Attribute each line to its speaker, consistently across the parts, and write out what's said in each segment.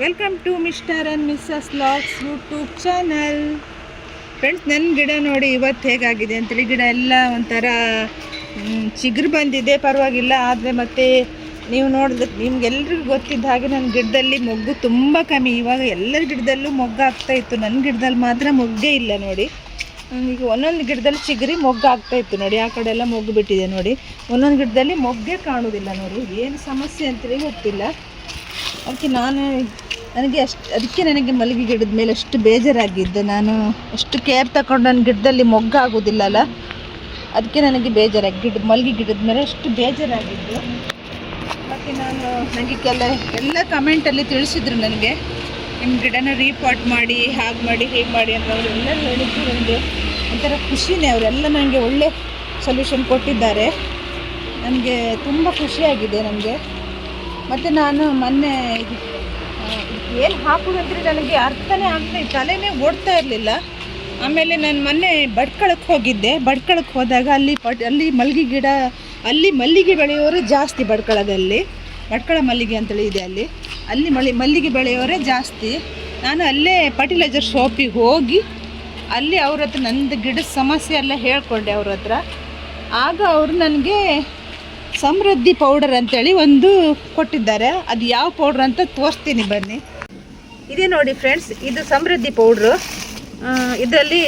Speaker 1: Welcome to mister and Mrs Locks YouTube channel friends ನನ್ನ ಗಿಡ ನೋಡಿ ಇವತ್ತು ಹೇಗಾಗಿದೆ ಅಂತೇಳಿ, ಗಿಡ ಎಲ್ಲ ಒಂಥರ ಚಿಗುರು ಬಂದಿದೆ, ಪರವಾಗಿಲ್ಲ, ಆದರೆ ಮತ್ತೆ ನೀವು ನೋಡಿದ್ರೆ ನಿಮ್ಗೆಲ್ರಿಗೂ ಗೊತ್ತಿದ್ದ ಹಾಗೆ ನನ್ನ ಗಿಡದಲ್ಲಿ ಮೊಗ್ಗು ತುಂಬ ಕಮ್ಮಿ. ಇವಾಗ ಎಲ್ಲರ ಗಿಡದಲ್ಲೂ ಮೊಗ್ಗು ಆಗ್ತಾಯಿತ್ತು ನನ್ನ ಗಿಡದಲ್ಲಿ ಮಾತ್ರ ಮೊಗ್ಗೇ ಇಲ್ಲ ನೋಡಿ. ಈಗ ಒಂದೊಂದು ಗಿಡದಲ್ಲಿ ಚಿಗುರಿ ಮೊಗ್ಗು ಆಗ್ತಾಯಿತ್ತು ನೋಡಿ. ಆ ಕಡೆ ಎಲ್ಲ ಮೊಗ್ಗು ಬಿಟ್ಟಿದೆ ನೋಡಿ. ಒಂದೊಂದು ಗಿಡದಲ್ಲಿ ಮೊಗ್ಗೇ ಕಾಣುವುದಿಲ್ಲ ನೋಡಿ. ಏನು ಸಮಸ್ಯೆ ಅಂತೇಳಿ ಗೊತ್ತಿಲ್ಲ. ಅದಕ್ಕೆ ನಾನು, ನನಗೆ ಅಷ್ಟು, ಅದಕ್ಕೆ ನನಗೆ ಮಲ್ಲಿಗೆ ಗಿಡದ ಮೇಲೆ ಅಷ್ಟು ಬೇಜಾರಾಗಿದ್ದು. ನಾನು ಅಷ್ಟು ಕೇರ್ ತಗೊಂಡು ನನ್ನ ಗಿಡದಲ್ಲಿ ಮೊಗ್ಗಾಗೋದಿಲ್ಲ ಅಲ್ಲ ಅದಕ್ಕೆ ನನಗೆ ಬೇಜಾರಾಗಿ, ಗಿಡ ಮಲ್ಲಿಗೆ ಗಿಡದ ಮೇಲೆ ಅಷ್ಟು ಬೇಜಾರಾಗಿದ್ದು. ಮತ್ತು ನಾನು ನನಗೆ ಕೆಲ, ಎಲ್ಲ ಕಮೆಂಟಲ್ಲಿ ತಿಳಿಸಿದ್ರು ನನಗೆ. ನಿಮ್ಮ ಗಿಡನ ರೀಪಾಟ್ ಮಾಡಿ, ಹಾಗೆ ಮಾಡಿ, ಹೀಗೆ ಮಾಡಿ ಅಂತ ಅವರೆಲ್ಲ ಹೇಳಿದ್ರು ನನಗೆ. ಒಂಥರ ಖುಷಿನೇ, ಅವರೆಲ್ಲ ನನಗೆ ಒಳ್ಳೆ ಸೊಲ್ಯೂಷನ್ ಕೊಟ್ಟಿದ್ದಾರೆ. ನನಗೆ ತುಂಬ ಖುಷಿಯಾಗಿದೆ ನನಗೆ. ಮತ್ತು ನಾನು ಮೊನ್ನೆ ಏನು ಹಾಕೋದಂದ್ರೆ ನನಗೆ ಅರ್ಥನೇ ಆಗಲಿ ತಲೆನೇ ಓಡ್ತಾ ಇರಲಿಲ್ಲ. ಆಮೇಲೆ ನಾನು ಮೊನ್ನೆ ಬಡ್ಕಳಕ್ಕೆ ಹೋಗಿದ್ದೆ. ಬಡ್ಕಳಕ್ಕೆ ಹೋದಾಗ ಅಲ್ಲಿ ಪಟ್, ಅಲ್ಲಿ ಮಲ್ಲಿಗೆ ಗಿಡ, ಅಲ್ಲಿ ಮಲ್ಲಿಗೆ ಬೆಳೆಯೋರು ಜಾಸ್ತಿ ಬಡ್ಕಳದಲ್ಲಿ ಬಡ್ಕಳ ಮಲ್ಲಿಗೆ ಅಂತೇಳಿ ಇದೆ ಅಲ್ಲಿ. ಅಲ್ಲಿ ಮಲ್ಲಿ ಮಲ್ಲಿಗೆ ಬೆಳೆಯೋರೇ ಜಾಸ್ತಿ. ನಾನು ಅಲ್ಲೇ ಫರ್ಟಿಲೈಸರ್ ಶಾಪಿಗೆ ಹೋಗಿ ಅಲ್ಲಿ ಅವ್ರ ಹತ್ರ ನಂದು ಗಿಡದ ಸಮಸ್ಯೆ ಎಲ್ಲ ಹೇಳ್ಕೊಂಡೆ ಅವ್ರ ಹತ್ರ. ಆಗ ಅವರು ನನಗೆ ಸಮೃದ್ಧಿ ಪೌಡರ್ ಅಂತೇಳಿ ಒಂದು ಕೊಟ್ಟಿದ್ದಾರೆ. ಅದು ಯಾವ ಪೌಡ್ರ್ ಅಂತ ತೋರಿಸ್ತೀನಿ ಬನ್ನಿ. ಇದೆ ನೋಡಿ ಫ್ರೆಂಡ್ಸ್, ಇದು ಸಮೃದ್ಧಿ ಪೌಡ್ರು. ಇದರಲ್ಲಿ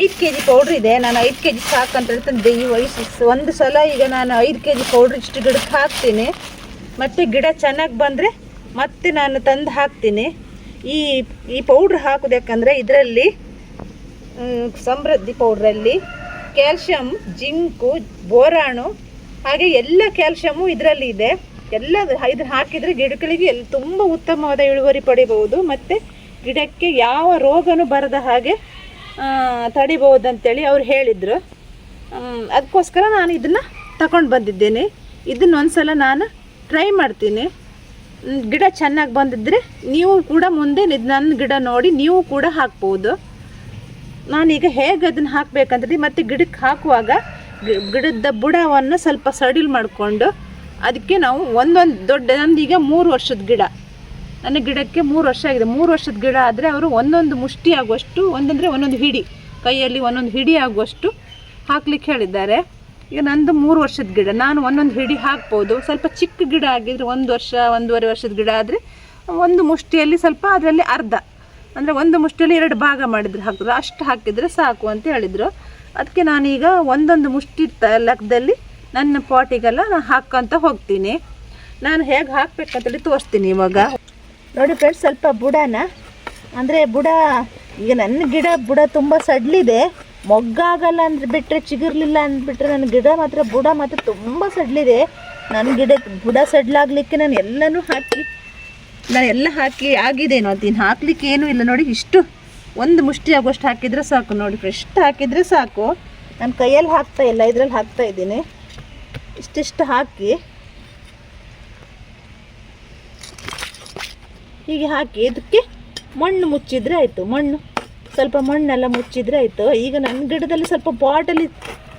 Speaker 1: ಐದು ಕೆ ಜಿ ಪೌಡ್ರ್ ಇದೆ. ನಾನು ಐದು ಕೆ ಜಿ ಸಾಕಂತ ಹೇಳ್ತೇನೆ. ಈ ವಯಸ್ಸು ಒಂದು ಸಲ ಈಗ ನಾನು ಐದು ಕೆ ಜಿ ಪೌಡ್ರ್ ಇಷ್ಟು ಗಿಡಕ್ಕೆ ಹಾಕ್ತೀನಿ. ಮತ್ತು ಗಿಡ ಚೆನ್ನಾಗಿ ಬಂದರೆ ಮತ್ತೆ ನಾನು ತಂದು ಹಾಕ್ತೀನಿ. ಈ ಈ ಪೌಡ್ರ್ ಹಾಕೋದಕ್ಕಂದರೆ ಇದರಲ್ಲಿ ಸಮೃದ್ಧಿ ಪೌಡ್ರಲ್ಲಿ ಕ್ಯಾಲ್ಶಿಯಂ, ಜಿಂಕು, ಬೋರಾಣು ಹಾಗೆ ಎಲ್ಲ ಕ್ಯಾಲ್ಶಿಯಮು ಇದರಲ್ಲಿ ಇದೆ. ಎಲ್ಲ ಇದ್ರ ಹಾಕಿದರೆ ಗಿಡಗಳಿಗೆ ಎಲ್ಲಿ ತುಂಬ ಉತ್ತಮವಾದ ಇಳುವರಿ ಪಡಿಬಹುದು. ಮತ್ತು ಗಿಡಕ್ಕೆ ಯಾವ ರೋಗನೂ ಬರದ ಹಾಗೆ ತಡಿಬಹುದು ಅಂತೇಳಿ ಅವ್ರು ಹೇಳಿದರು. ಅದಕ್ಕೋಸ್ಕರ ನಾನು ಇದನ್ನು ತಗೊಂಡು ಬಂದಿದ್ದೇನೆ. ಇದನ್ನ ಒಂದ್ಸಲ ನಾನು ಟ್ರೈ ಮಾಡ್ತೀನಿ. ಗಿಡ ಚೆನ್ನಾಗಿ ಬಂದಿದ್ದರೆ ನೀವು ಕೂಡ ಮುಂದೆ ನನ್ನ ಗಿಡ ನೋಡಿ ನೀವು ಕೂಡ ಹಾಕ್ಬೋದು. ನಾನೀಗ ಹೇಗೆ ಅದನ್ನು ಹಾಕಬೇಕಂದ್ರೆ ಮತ್ತು ಗಿಡಕ್ಕೆ ಹಾಕುವಾಗ ಗಿಡದ ಬುಡವನ್ನು ಸ್ವಲ್ಪ ಸಡಿಲ್ ಮಾಡಿಕೊಂಡು ಅದಕ್ಕೆ ನಾವು ಒಂದೊಂದು ದೊಡ್ಡ ನಂದೀಗ ಮೂರು ವರ್ಷದ ಗಿಡ. ನನ್ನ ಗಿಡಕ್ಕೆ ಮೂರು ವರ್ಷ ಆಗಿದೆ. ಮೂರು ವರ್ಷದ ಗಿಡ ಆದರೆ ಅವರು ಒಂದೊಂದು ಮುಷ್ಟಿ ಆಗುವಷ್ಟು, ಒಂದಂದರೆ ಒಂದೊಂದು ಹಿಡಿ, ಕೈಯಲ್ಲಿ ಒಂದೊಂದು ಹಿಡಿ ಆಗುವಷ್ಟು ಹಾಕ್ಲಿಕ್ಕೆ ಹೇಳಿದ್ದಾರೆ. ಈಗ ನಂದು ಮೂರು ವರ್ಷದ ಗಿಡ. ನಾನು ಒಂದೊಂದು ಹಿಡಿ ಹಾಕ್ಬೋದು. ಸ್ವಲ್ಪ ಚಿಕ್ಕ ಗಿಡ ಆಗಿದ್ರೆ ಒಂದು ವರ್ಷ, ಒಂದೂವರೆ ವರ್ಷದ ಗಿಡ ಆದರೆ ಒಂದು ಮುಷ್ಟಿಯಲ್ಲಿ ಸ್ವಲ್ಪ ಅದರಲ್ಲಿ ಅರ್ಧ. ಅಂದರೆ ಒಂದು ಮುಷ್ಟಿಯಲ್ಲಿ ಎರಡು ಭಾಗ ಮಾಡಿದ್ರೆ. ಹಾಕಿದ್ರು ಅಷ್ಟು ಹಾಕಿದರೆ ಸಾಕು ಅಂತ ಹೇಳಿದರು. ಅದಕ್ಕೆ ನಾನೀಗ ಒಂದೊಂದು ಮುಷ್ಟಿ ಲೆಕ್ಕದಲ್ಲಿ ನನ್ನ ಪಾಟಿಗೆಲ್ಲ ನಾನು ಹಾಕ್ಕೊಂತ ಹೋಗ್ತೀನಿ. ನಾನು ಹೇಗೆ ಹಾಕ್ಬೇಕಂತೇಳಿ ತೋರಿಸ್ತೀನಿ ಇವಾಗ. ನೋಡಿ ಫ್ರೆಂಡ್ಸ್ ಸ್ವಲ್ಪ ಬುಡನ, ಅಂದರೆ ಬುಡ, ಈಗ ನನ್ನ ಗಿಡ, ಬುಡ ತುಂಬ ಸಡ್ಲಿದೆ. ಮೊಗ್ಗಾಗಲ್ಲ ಅಂದ್ರೆ ಬಿಟ್ಟರೆ ಚಿಗುರ್ಲಿಲ್ಲ ಅಂದ್ಬಿಟ್ರೆ ನನ್ನ ಗಿಡ ಮಾತ್ರ, ಬುಡ ಮಾತ್ರ ತುಂಬ ಸಡ್ಲಿದೆ. ನನ್ನ ಗಿಡ, ಬುಡ ಸಡ್ಲಾಗ್ಲಿಕ್ಕೆ ನಾನು ಎಲ್ಲನೂ ಹಾಕಿ ನಾನು ಎಲ್ಲ ಹಾಕಿ ಆಗಿದೆ ನೋಡ್ತೀನಿ ಹಾಕ್ಲಿಕ್ಕೆ ಏನೂ ಇಲ್ಲ ನೋಡಿ, ಇಷ್ಟು ಒಂದು ಮುಷ್ಟಿ ಆಗುವಷ್ಟು ಹಾಕಿದರೆ ಸಾಕು ನೋಡಿ ಫ್ರೆಶ್ ಹಾಕಿದರೆ ಸಾಕು. ನಾನು ಕೈಯಲ್ಲಿ ಹಾಕ್ತಾ ಇಲ್ಲ, ಇದರಲ್ಲಿ ಹಾಕ್ತಾ ಇದ್ದೀನಿ. ಇಷ್ಟಿಷ್ಟು ಹಾಕಿ. ಹೀಗೆ ಹಾಕಿ, ಇದಕ್ಕೆ ಮಣ್ಣು ಮುಚ್ಚಿದ್ರೆ ಆಯಿತು, ಮಣ್ಣು. ಸ್ವಲ್ಪ ಮಣ್ಣೆಲ್ಲ ಮುಚ್ಚಿದ್ರೆ ಆಯಿತು. ಈಗ ನನ್ನ ಗಿಡದಲ್ಲಿ ಸ್ವಲ್ಪ ಬಾಟಲಿ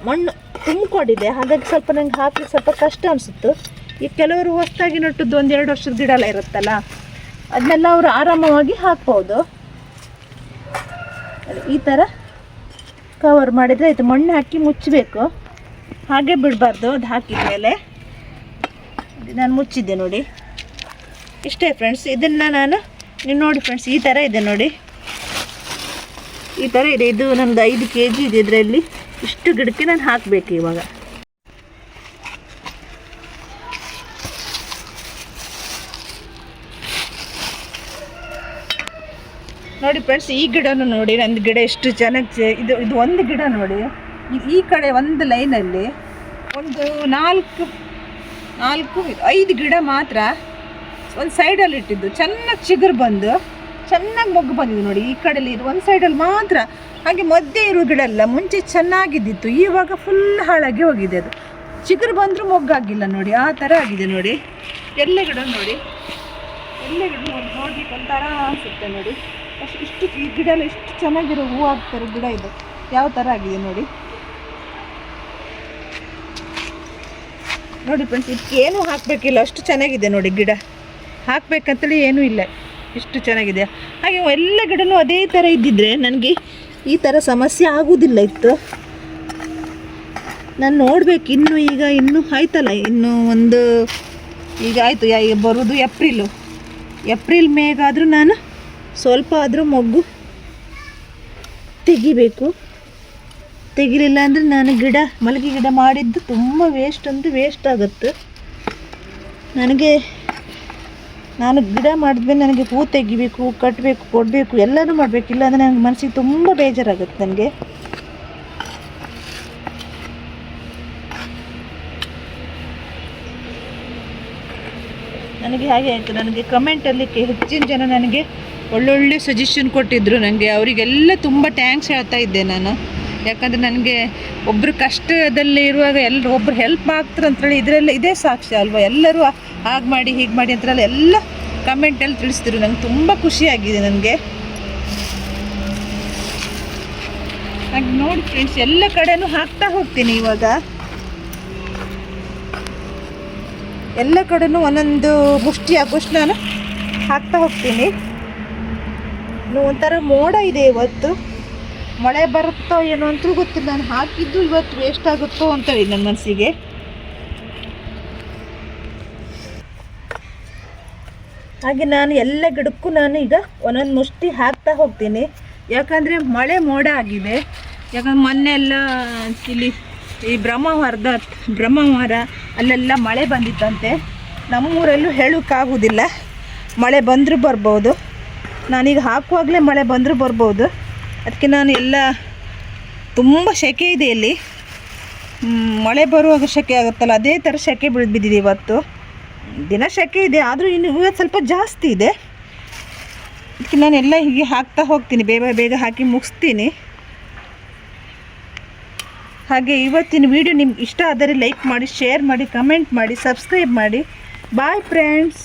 Speaker 1: ಮಣ್ಣು ತುಂಬಿಕೊಂಡಿದೆ. ಹಾಗಾಗಿ ಸ್ವಲ್ಪ ನಂಗೆ ಹಾಕಲಿಕ್ಕೆ ಸ್ವಲ್ಪ ಕಷ್ಟ ಅನಿಸುತ್ತು. ಈಗ ಕೆಲವರು ಹೊಸದಾಗಿ ನಟ್ಟದ್ದು ಒಂದು ಎರಡು ವರ್ಷದ ಗಿಡ ಎಲ್ಲ ಇರುತ್ತಲ್ಲ, ಅದನ್ನೆಲ್ಲ ಅವರು ಆರಾಮವಾಗಿ ಹಾಕ್ಬೋದು. ಈ ಥರ ಕವರ್ ಮಾಡಿದರೆ ಆಯಿತು. ಮಣ್ಣು ಹಾಕಿ ಮುಚ್ಚಬೇಕು. ಹಾಗೆ ಬಿಡಬಾರ್ದು. ಅದು ಹಾಕಿದ ಮೇಲೆ ನಾನು ಮುಚ್ಚಿದ್ದೆ ನೋಡಿ. ಇಷ್ಟೇ ಫ್ರೆಂಡ್ಸ್ ಇದನ್ನು ನಾನು ನೀವು ನೋಡಿ ಫ್ರೆಂಡ್ಸ್ ಈ ಥರ ಇದೆ ನೋಡಿ. ಈ ಥರ ಇದೆ. ಇದು ನಮ್ಮದು ಐದು ಕೆ ಜಿ ಇದೆ ಇದರಲ್ಲಿ. ಇಷ್ಟು ಗಿಡಕ್ಕೆ ನಾನು ಹಾಕಬೇಕು ಇವಾಗ. ನೋಡಿ ಫ್ರೆಂಡ್ಸ್ ಈ ಗಿಡನೂ ನೋಡಿ, ನಂದು ಗಿಡ ಎಷ್ಟು ಚೆನ್ನಾಗಿ ಇದು ಇದು ಒಂದು ಗಿಡ ನೋಡಿ. ಈ- ಈ ಕಡೆ ಒಂದು ಲೈನಲ್ಲಿ ಒಂದು ನಾಲ್ಕು ನಾಲ್ಕು ಐದು ಗಿಡ ಮಾತ್ರ ಒಂದು ಸೈಡಲ್ಲಿ ಇಟ್ಟಿದ್ದು. ಚೆನ್ನಾಗಿ ಚಿಗುರು ಬಂದು, ಚೆನ್ನಾಗಿ ಮೊಗ್ಗು ಬಂದಿದೆ ನೋಡಿ. ಈ ಕಡೆಯಲ್ಲಿ ಇದು ಒಂದು ಸೈಡಲ್ಲಿ ಮಾತ್ರ ಹಾಗೆ ಮಧ್ಯೆ ಇರೋ ಗಿಡ ಎಲ್ಲ ಮುಂಚೆ ಚೆನ್ನಾಗಿದ್ದಿತ್ತು. ಇವಾಗ ಫುಲ್ ಹಾಳಾಗಿ ಹೋಗಿದೆ ಅದು. ಚಿಗುರು ಬಂದರೂ ಮೊಗ್ಗಾಗಿಲ್ಲ ನೋಡಿ. ಆ ಥರ ಆಗಿದೆ ನೋಡಿ. ಎಲ್ಲ ಗಿಡ ನೋಡಿ. ಎಲ್ಲ ಗಿಡ ನೋಡಿ ನೋಡಿ ಒಂಥರ ಅನಿಸುತ್ತೆ ನೋಡಿ. ಇಷ್ಟು ಈ ಗಿಡ ಎಲ್ಲ ಇಷ್ಟು ಚೆನ್ನಾಗಿರೋ ಹೂವು ಆಗ್ತಾರೆ ಗಿಡ ಇದು. ಯಾವ ಥರ ಆಗಿದೆ ನೋಡಿ. ನೋಡಿ ಫ್ರೆಂಡ್ಸ್ ಇದಕ್ಕೆ ಏನೂ ಹಾಕಬೇಕಿಲ್ಲ, ಅಷ್ಟು ಚೆನ್ನಾಗಿದೆ ನೋಡಿ ಗಿಡ. ಹಾಕಬೇಕಂತೇಳಿ ಏನೂ ಇಲ್ಲ, ಇಷ್ಟು ಚೆನ್ನಾಗಿದೆ. ಹಾಗೆ ಎಲ್ಲ ಗಿಡನೂ ಅದೇ ಥರ ಇದ್ದಿದ್ರೆ ನನಗೆ ಈ ಥರ ಸಮಸ್ಯೆ ಆಗೋದಿಲ್ಲ ಇತ್ತು. ನಾನು ನೋಡ್ಬೇಕು, ಇನ್ನು ಈಗ, ಇನ್ನೂ ಆಯ್ತಲ್ಲ, ಇನ್ನು ಒಂದು, ಈಗ ಆಯಿತು ಬರೋದು ಏಪ್ರಿಲು ಏಪ್ರಿಲ್ ಮೇಗಾದರೂ ನಾನು ಸ್ವಲ್ಪ ಆದರೂ ಮೊಗ್ಗು ತೆಗಿಬೇಕು. ತೆಗಿಲಿಲ್ಲ ಅಂದರೆ ನಾನು ಗಿಡ, ಮಲ್ಲಿಗೆ ಗಿಡ ಮಾಡಿದ್ದು ತುಂಬ ವೇಸ್ಟ್ ಅಂದರೆ ವೇಸ್ಟ್ ಆಗುತ್ತೆ. ನನಗೆ, ನಾನು ಗಿಡ ಮಾಡಿದ್ಮೇಲೆ ನನಗೆ ಹೂ ತೆಗಿಬೇಕು ಕಟ್ಟಬೇಕು ಕೊಡಬೇಕು, ಎಲ್ಲನೂ ಮಾಡಬೇಕು. ಇಲ್ಲ ಅಂದರೆ ನನಗೆ ಮನಸ್ಸಿಗೆ ತುಂಬ ಬೇಜಾರಾಗುತ್ತೆ ನನಗೆ. ನನಗೆ ಹಾಗೆ ಆಯಿತು. ನನಗೆ ಕಮೆಂಟಲ್ಲಿ ಹೆಚ್ಚಿನ ಜನ ನನಗೆ ಒಳ್ಳೊಳ್ಳೆ ಸಜೆಷನ್ ಕೊಟ್ಟಿದ್ದರು ನನಗೆ ಅವರಿಗೆಲ್ಲ ತುಂಬ ಟ್ಯಾಂಕ್ಸ್ ಹೇಳ್ತಾ ಇದ್ದೆ ನಾನು. ಯಾಕಂದರೆ ನನಗೆ ಒಬ್ಬರು ಕಷ್ಟದಲ್ಲಿ ಇರುವಾಗ ಎಲ್ಲರೂ ಒಬ್ರು ಹೆಲ್ಪ್ ಆಗ್ತಾರೆ ಅಂತೇಳಿ ಇದರೆಲ್ಲ ಇದೇ ಸಾಕ್ಷ್ಯ ಅಲ್ವಾ? ಎಲ್ಲರೂ ಹಾಗೆ ಮಾಡಿ, ಹೀಗೆ ಮಾಡಿ ಅಂತೇಳಿ ಎಲ್ಲ ಕಮೆಂಟಲ್ಲಿ ತಿಳಿಸಿದ್ರು. ನಂಗೆ ತುಂಬ ಖುಷಿಯಾಗಿದೆ ನನಗೆ. ಹಾಗೆ ನೋಡಿ ಫ್ರೆಂಡ್ಸ್ ಎಲ್ಲ ಕಡೆನೂ ಹಾಕ್ತಾ ಹೋಗ್ತೀನಿ ಇವಾಗ. ಎಲ್ಲ ಕಡೆನೂ ಒಂದೊಂದು ಮುಷ್ಟಿ ಆಗೋಷ್ಟು ನಾನು ಹಾಕ್ತಾ ಹೋಗ್ತೀನಿ. ಇನ್ನು ಒಂಥರ ಮೋಡ ಇದೆ ಇವತ್ತು. ಮಳೆ ಬರುತ್ತೋ ಏನೋ ಅಂತೂ ಗೊತ್ತಿಲ್ಲ. ನಾನು ಹಾಕಿದ್ದು ಇವತ್ತು ವೇಸ್ಟ್ ಆಗುತ್ತೋ ಅಂತೇಳಿ ನನ್ನ ಮನಸ್ಸಿಗೆ. ಹಾಗೆ ನಾನು ಎಲ್ಲ ಗಿಡಕ್ಕೂ ನಾನು ಈಗ ಒಂದೊಂದು ಮುಷ್ಟಿ ಹಾಕ್ತಾ ಹೋಗ್ತೀನಿ. ಯಾಕಂದರೆ ಮಳೆ ಮೋಡ ಆಗಿದೆ. ಯಾಕಂದ್ರೆ ಮೊನ್ನೆ ಎಲ್ಲ ಇಲ್ಲಿ ಈ ಬ್ರಹ್ಮವಾರದ, ಬ್ರಹ್ಮವಾರ ಅಲ್ಲೆಲ್ಲ ಮಳೆ ಬಂದಿತ್ತಂತೆ. ನಮ್ಮೂರಲ್ಲೂ ಹೇಳೋಕ್ಕಾಗೋದಿಲ್ಲ. ಮಳೆ ಬಂದರೂ ಬರ್ಬೋದು. ನಾನೀಗ ಹಾಕುವಾಗಲೇ ಮಳೆ ಬಂದರೂ ಬರ್ಬೋದು. ಅದಕ್ಕೆ ನಾನು ಎಲ್ಲ ತುಂಬ ಸೆಕೆ ಇದೆ ಇಲ್ಲಿ. ಮಳೆ ಬರುವಾಗ ಸೆಕೆ ಆಗುತ್ತಲ್ಲ, ಅದೇ ಥರ ಸೆಕೆ ಬೀಳ್ ಬಿದ್ದಿದೆ ಇವತ್ತು. ದಿನ ಸೆಕೆ ಇದೆ, ಆದರೂ ಇನ್ನು ಇವತ್ತು ಸ್ವಲ್ಪ ಜಾಸ್ತಿ ಇದೆ. ಅದಕ್ಕೆ ನಾನು ಎಲ್ಲ ಹೀಗೆ ಹಾಕ್ತಾ ಹೋಗ್ತೀನಿ, ಬೇಗ ಬೇಗ ಹಾಕಿ ಮುಗಿಸ್ತೀನಿ. ಹಾಗೆ ಇವತ್ತಿನ ವಿಡಿಯೋ ನಿಮ್ಗೆ ಇಷ್ಟ ಆದರೆ ಲೈಕ್ ಮಾಡಿ, ಶೇರ್ ಮಾಡಿ, ಕಮೆಂಟ್ ಮಾಡಿ, ಸಬ್ಸ್ಕ್ರೈಬ್ ಮಾಡಿ. Bye friends.